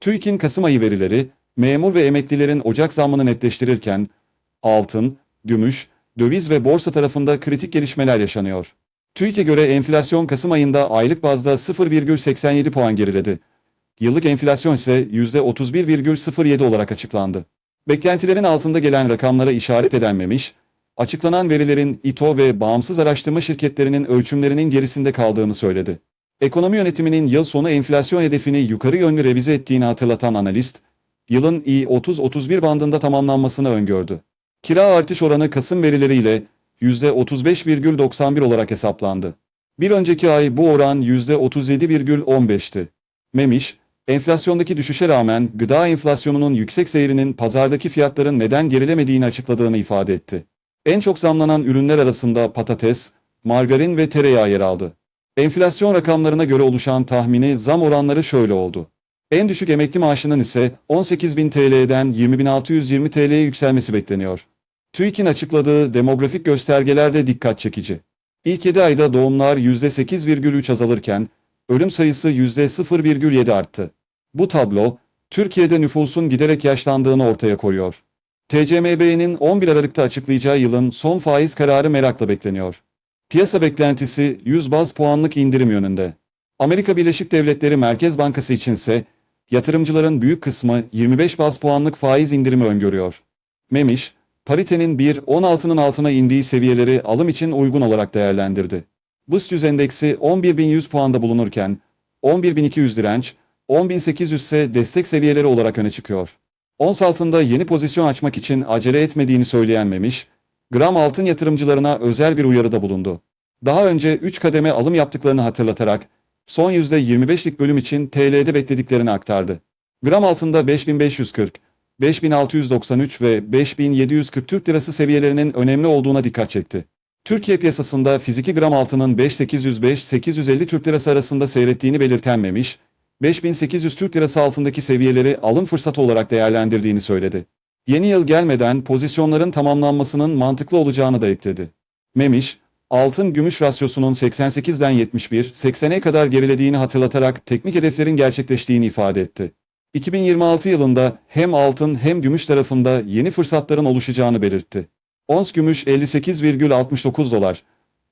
TÜİK'in Kasım ayı verileri, memur ve emeklilerin Ocak zammını netleştirirken, altın, gümüş, döviz ve borsa tarafında kritik gelişmeler yaşanıyor. TÜİK'e göre enflasyon Kasım ayında aylık bazda 0,87 puan geriledi. Yıllık enflasyon ise %31,07 olarak açıklandı. Beklentilerin altında gelen rakamlara işaret edenmemiş, açıklanan verilerin İTO ve bağımsız araştırma şirketlerinin ölçümlerinin gerisinde kaldığını söyledi. Ekonomi yönetiminin yıl sonu enflasyon hedefini yukarı yönlü revize ettiğini hatırlatan analist, yılın i30-31 bandında tamamlanmasını öngördü. Kira artış oranı Kasım verileriyle %35,91 olarak hesaplandı. Bir önceki ay bu oran %37,15'ti. Memiş, enflasyondaki düşüşe rağmen gıda enflasyonunun yüksek seyrinin pazardaki fiyatların neden gerilemediğini açıkladığını ifade etti. En çok zamlanan ürünler arasında patates, margarin ve tereyağı yer aldı. Enflasyon rakamlarına göre oluşan tahmini zam oranları şöyle oldu. En düşük emekli maaşının ise 18.000 TL'den 20.620 TL'ye yükselmesi bekleniyor. TÜİK'in açıkladığı demografik göstergeler de dikkat çekici. İlk 7 ayda doğumlar %8,3 azalırken, ölüm sayısı %0,7 arttı. Bu tablo, Türkiye'de nüfusun giderek yaşlandığını ortaya koyuyor. TCMB'nin 11 Aralık'ta açıklayacağı yılın son faiz kararı merakla bekleniyor. Piyasa beklentisi 100 baz puanlık indirim yönünde. Amerika Birleşik Devletleri Merkez Bankası içinse yatırımcıların büyük kısmı 25 baz puanlık faiz indirimi öngörüyor. Memiş, paritenin 1.16'nın altına indiği seviyeleri alım için uygun olarak değerlendirdi. BIST 100 endeksi 11.100 puanda bulunurken 11.200 direnç, 10.800 ise destek seviyeleri olarak öne çıkıyor. Ons altında yeni pozisyon açmak için acele etmediğini söyleyen Memiş, gram altın yatırımcılarına özel bir uyarıda bulundu. Daha önce 3 kademe alım yaptıklarını hatırlatarak, son %25'lik bölüm için TL'de beklediklerini aktardı. Gram altında 5540, 5693 ve 5740 Türk Lirası seviyelerinin önemli olduğuna dikkat çekti. Türkiye piyasasında fiziki gram altının 5805-850 Türk Lirası arasında seyrettiğini belirtenmemiş, 5800 Türk Lirası altındaki seviyeleri alım fırsatı olarak değerlendirdiğini söyledi. Yeni yıl gelmeden pozisyonların tamamlanmasının mantıklı olacağını da ekledi. Memiş, altın-gümüş rasyosunun 88'den 71-80'e kadar gerilediğini hatırlatarak teknik hedeflerin gerçekleştiğini ifade etti. 2026 yılında hem altın hem gümüş tarafında yeni fırsatların oluşacağını belirtti. Ons gümüş 58,69 dolar,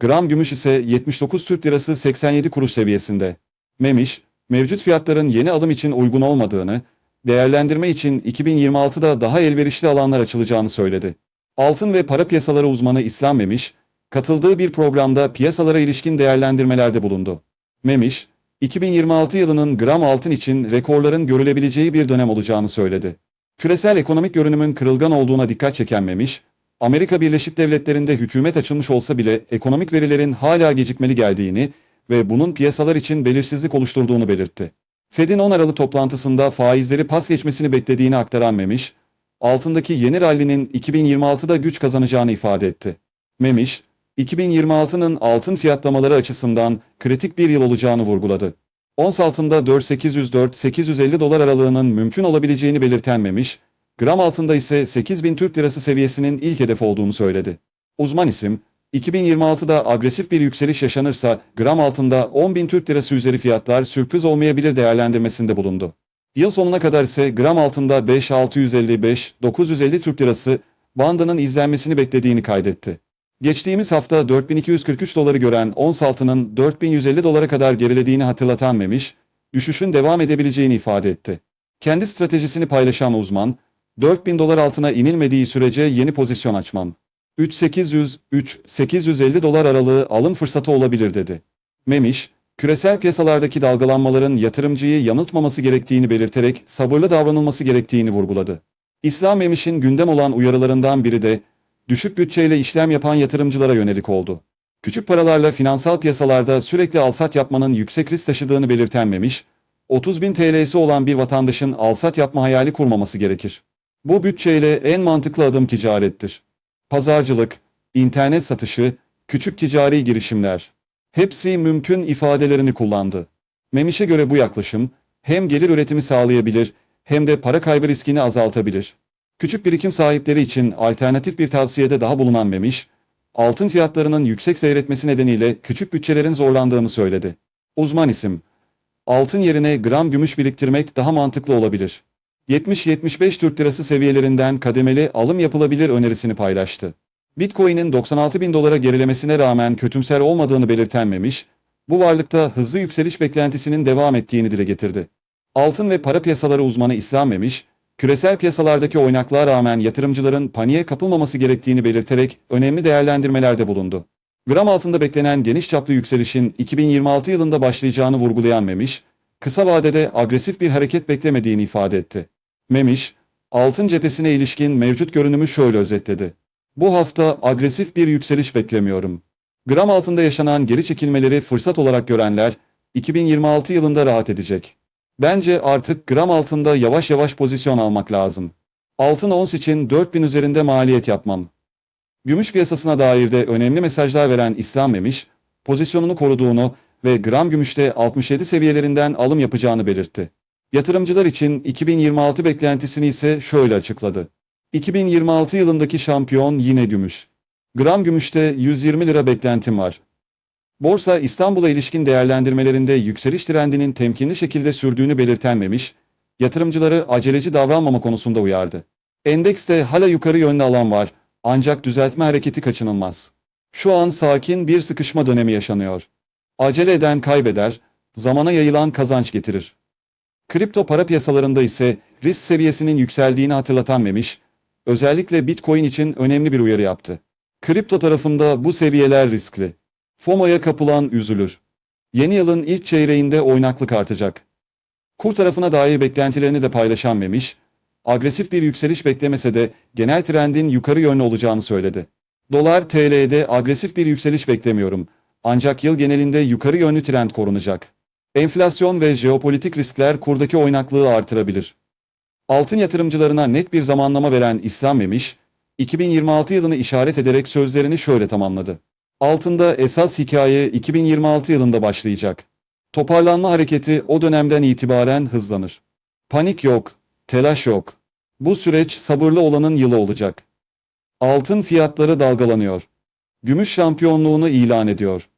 gram gümüş ise 79 Türk Lirası 87 kuruş seviyesinde. Memiş, mevcut fiyatların yeni alım için uygun olmadığını, değerlendirme için 2026'da daha elverişli alanlar açılacağını söyledi. Altın ve para piyasaları uzmanı İslam Memiş, katıldığı bir programda piyasalara ilişkin değerlendirmelerde bulundu. Memiş, 2026 yılının gram altın için rekorların görülebileceği bir dönem olacağını söyledi. Küresel ekonomik görünümün kırılgan olduğuna dikkat çeken Memiş, Amerika Birleşik Devletleri'nde hükümet açılmış olsa bile ekonomik verilerin hala gecikmeli geldiğini ve bunun piyasalar için belirsizlik oluşturduğunu belirtti. Fed'in 10 Aralık toplantısında faizleri pas geçmesini beklediğini aktaran Memiş, altındaki yeni rallinin 2026'da güç kazanacağını ifade etti. Memiş, 2026'nın altın fiyatlamaları açısından kritik bir yıl olacağını vurguladı. Ons altında 4804-850 dolar aralığının mümkün olabileceğini belirten Memiş, gram altında ise 8000 Türk Lirası seviyesinin ilk hedef olduğunu söyledi. Uzman isim, 2026'da agresif bir yükseliş yaşanırsa gram altında 10.000 Türk Lirası üzeri fiyatlar sürpriz olmayabilir değerlendirmesinde bulundu. Yıl sonuna kadar ise gram altında 5655-950 Türk Lirası bandının izlenmesini beklediğini kaydetti. Geçtiğimiz hafta 4243 doları gören ons altının 4150 dolara kadar gerilediğini hatırlatan Memiş, düşüşün devam edebileceğini ifade etti. Kendi stratejisini paylaşan uzman, 4000 dolar altına inilmediği sürece yeni pozisyon açmam. 3800-3850 dolar aralığı alım fırsatı olabilir dedi. Memiş, küresel piyasalardaki dalgalanmaların yatırımcıyı yanıltmaması gerektiğini belirterek sabırlı davranılması gerektiğini vurguladı. İslam Memiş'in gündem olan uyarılarından biri de düşük bütçeyle işlem yapan yatırımcılara yönelik oldu. Küçük paralarla finansal piyasalarda sürekli alsat yapmanın yüksek risk taşıdığını belirten Memiş, 30 bin TL'si olan bir vatandaşın alsat yapma hayali kurmaması gerekir. Bu bütçeyle en mantıklı adım ticarettir. Pazarcılık, internet satışı, küçük ticari girişimler. Hepsi mümkün ifadelerini kullandı. Memiş'e göre bu yaklaşım, hem gelir üretimi sağlayabilir, hem de para kaybı riskini azaltabilir. Küçük birikim sahipleri için alternatif bir tavsiyede daha bulunan Memiş, altın fiyatlarının yüksek seyretmesi nedeniyle küçük bütçelerin zorlandığını söyledi. Uzman isim, altın yerine gram gümüş biriktirmek daha mantıklı olabilir. 70-75 Türk Lirası seviyelerinden kademeli alım yapılabilir önerisini paylaştı. Bitcoin'in 96 bin dolara gerilemesine rağmen kötümser olmadığını belirtenmemiş, bu varlıkta hızlı yükseliş beklentisinin devam ettiğini dile getirdi. Altın ve para piyasaları uzmanı İslam Memiş, küresel piyasalardaki oynaklığa rağmen yatırımcıların paniğe kapılmaması gerektiğini belirterek önemli değerlendirmelerde bulundu. Gram altında beklenen geniş çaplı yükselişin 2026 yılında başlayacağını vurgulayan Memiş, kısa vadede agresif bir hareket beklemediğini ifade etti. Memiş, altın cephesine ilişkin mevcut görünümü şöyle özetledi. Bu hafta agresif bir yükseliş beklemiyorum. Gram altında yaşanan geri çekilmeleri fırsat olarak görenler 2026 yılında rahat edecek. Bence artık gram altında yavaş yavaş pozisyon almak lazım. Altın ons için 4000 üzerinde maliyet yapmam. Gümüş piyasasına dair de önemli mesajlar veren İslam Memiş, pozisyonunu koruduğunu ve gram gümüşte 67 seviyelerinden alım yapacağını belirtti. Yatırımcılar için 2026 beklentisini ise şöyle açıkladı. 2026 yılındaki şampiyon yine gümüş. Gram gümüşte 120 lira beklentim var. Borsa İstanbul'a ilişkin değerlendirmelerinde yükseliş trendinin temkinli şekilde sürdüğünü belirtenmemiş, yatırımcıları aceleci davranmama konusunda uyardı. Endekste hala yukarı yönlü alan var ancak düzeltme hareketi kaçınılmaz. Şu an sakin bir sıkışma dönemi yaşanıyor. Acele eden kaybeder, zamana yayılan kazanç getirir. Kripto para piyasalarında ise risk seviyesinin yükseldiğini hatırlatan Memiş, özellikle Bitcoin için önemli bir uyarı yaptı. Kripto tarafında bu seviyeler riskli. FOMO'ya kapılan üzülür. Yeni yılın ilk çeyreğinde oynaklık artacak. Kur tarafına dair beklentilerini de paylaşan Memiş, agresif bir yükseliş beklemese de genel trendin yukarı yönlü olacağını söyledi. Dolar TL'de agresif bir yükseliş beklemiyorum. Ancak yıl genelinde yukarı yönlü trend korunacak. Enflasyon ve jeopolitik riskler kurdaki oynaklığı artırabilir. Altın yatırımcılarına net bir zamanlama veren İslam Memiş, 2026 yılını işaret ederek sözlerini şöyle tamamladı. Altında esas hikaye 2026 yılında başlayacak. Toparlanma hareketi o dönemden itibaren hızlanır. Panik yok, telaş yok. Bu süreç sabırlı olanın yılı olacak. Altın fiyatları dalgalanıyor. Gümüş şampiyonluğunu ilan ediyor.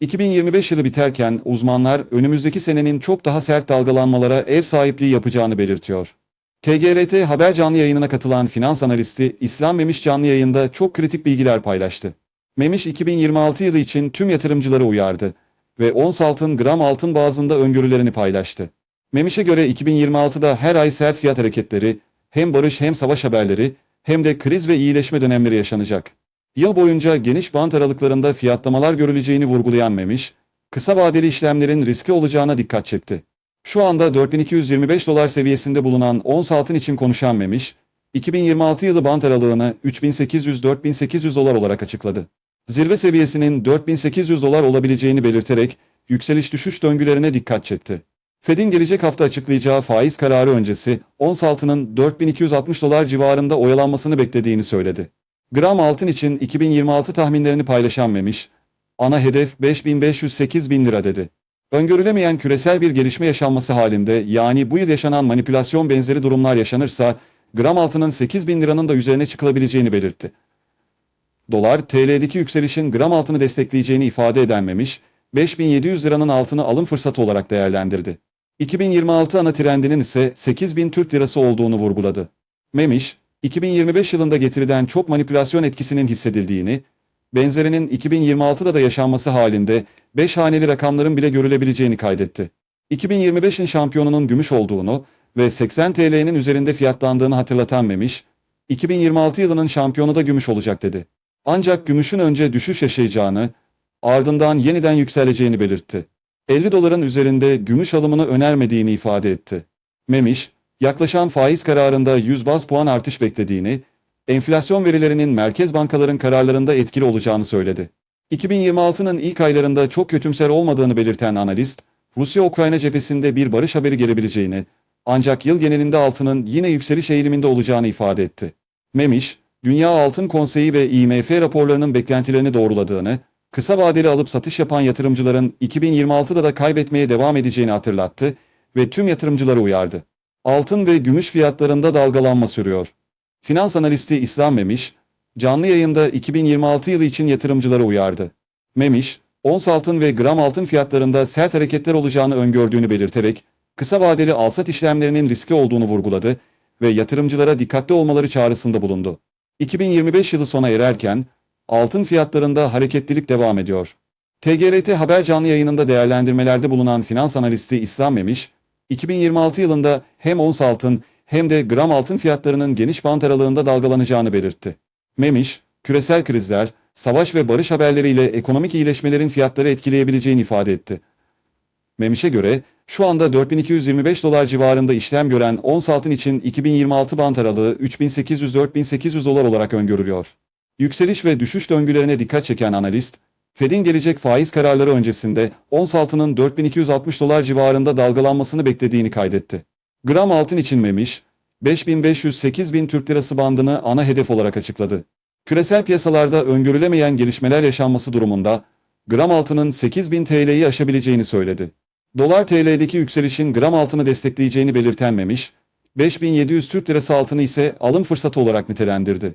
2025 yılı biterken uzmanlar önümüzdeki senenin çok daha sert dalgalanmalara ev sahipliği yapacağını belirtiyor. TGRT Haber canlı yayınına katılan finans analisti İslam Memiş canlı yayında çok kritik bilgiler paylaştı. Memiş 2026 yılı için tüm yatırımcıları uyardı ve ons altın gram altın bazında öngörülerini paylaştı. Memiş'e göre 2026'da her ay sert fiyat hareketleri, hem barış hem savaş haberleri, hem de kriz ve iyileşme dönemleri yaşanacak. Yıl boyunca geniş bant aralıklarında fiyatlamalar görüleceğini vurgulayan Memiş, kısa vadeli işlemlerin riskli olacağına dikkat çekti. Şu anda 4225 dolar seviyesinde bulunan ons altın için konuşan Memiş, 2026 yılı bant aralığını 3800-4800 dolar olarak açıkladı. Zirve seviyesinin 4800 dolar olabileceğini belirterek yükseliş düşüş döngülerine dikkat çekti. Fed'in gelecek hafta açıklayacağı faiz kararı öncesi ons altının 4260 dolar civarında oyalanmasını beklediğini söyledi. Gram altın için 2026 tahminlerini paylaşan Memiş, ana hedef 5500-8000 lira dedi. Öngörülemeyen küresel bir gelişme yaşanması halinde yani bu yıl yaşanan manipülasyon benzeri durumlar yaşanırsa gram altının 8000 liranın da üzerine çıkılabileceğini belirtti. Dolar, TL'deki yükselişin gram altını destekleyeceğini ifade edenmemiş, 5700 liranın altını alım fırsatı olarak değerlendirdi. 2026 ana trendinin ise 8000 Türk lirası olduğunu vurguladı. Memiş, 2025 yılında getiriden çok manipülasyon etkisinin hissedildiğini, benzerinin 2026'da da yaşanması halinde 5 haneli rakamların bile görülebileceğini kaydetti. 2025'in şampiyonunun gümüş olduğunu ve 80 TL'nin üzerinde fiyatlandığını hatırlatan Memiş, 2026 yılının şampiyonu da gümüş olacak dedi. Ancak gümüşün önce düşüş yaşayacağını, ardından yeniden yükseleceğini belirtti. 50 doların üzerinde gümüş alımını önermediğini ifade etti. Memiş, yaklaşan faiz kararında 100 baz puan artış beklediğini, enflasyon verilerinin merkez bankaların kararlarında etkili olacağını söyledi. 2026'nın ilk aylarında çok kötümser olmadığını belirten analist, Rusya-Ukrayna cephesinde bir barış haberi gelebileceğini, ancak yıl genelinde altının yine yükseliş eğiliminde olacağını ifade etti. Memiş, Dünya Altın Konseyi ve IMF raporlarının beklentilerini doğruladığını, kısa vadeli alıp satış yapan yatırımcıların 2026'da da kaybetmeye devam edeceğini hatırlattı ve tüm yatırımcıları uyardı. Altın ve gümüş fiyatlarında dalgalanma sürüyor. Finans analisti İslam Memiş, canlı yayında 2026 yılı için yatırımcıları uyardı. Memiş, ons altın ve gram altın fiyatlarında sert hareketler olacağını öngördüğünü belirterek, kısa vadeli alsat işlemlerinin riski olduğunu vurguladı ve yatırımcılara dikkatli olmaları çağrısında bulundu. 2025 yılı sona ererken, altın fiyatlarında hareketlilik devam ediyor. TGRT Haber canlı yayınında değerlendirmelerde bulunan finans analisti İslam Memiş, 2026 yılında hem ons altın hem de gram altın fiyatlarının geniş bant aralığında dalgalanacağını belirtti. Memiş, küresel krizler, savaş ve barış haberleriyle ekonomik iyileşmelerin fiyatları etkileyebileceğini ifade etti. Memiş'e göre şu anda 4225 dolar civarında işlem gören ons altın için 2026 bant aralığı 3800-4800 dolar olarak öngörülüyor. Yükseliş ve düşüş döngülerine dikkat çeken analist, Fed'in gelecek faiz kararları öncesinde ons altının 4260 dolar civarında dalgalanmasını beklediğini kaydetti. Gram altın için Memiş, 5500-8000 Türk Lirası bandını ana hedef olarak açıkladı. Küresel piyasalarda öngörülemeyen gelişmeler yaşanması durumunda gram altının 8000 TL'yi aşabileceğini söyledi. Dolar TL'deki yükselişin gram altını destekleyeceğini belirten Memiş, 5700 Türk Lirası altını ise alım fırsatı olarak nitelendirdi.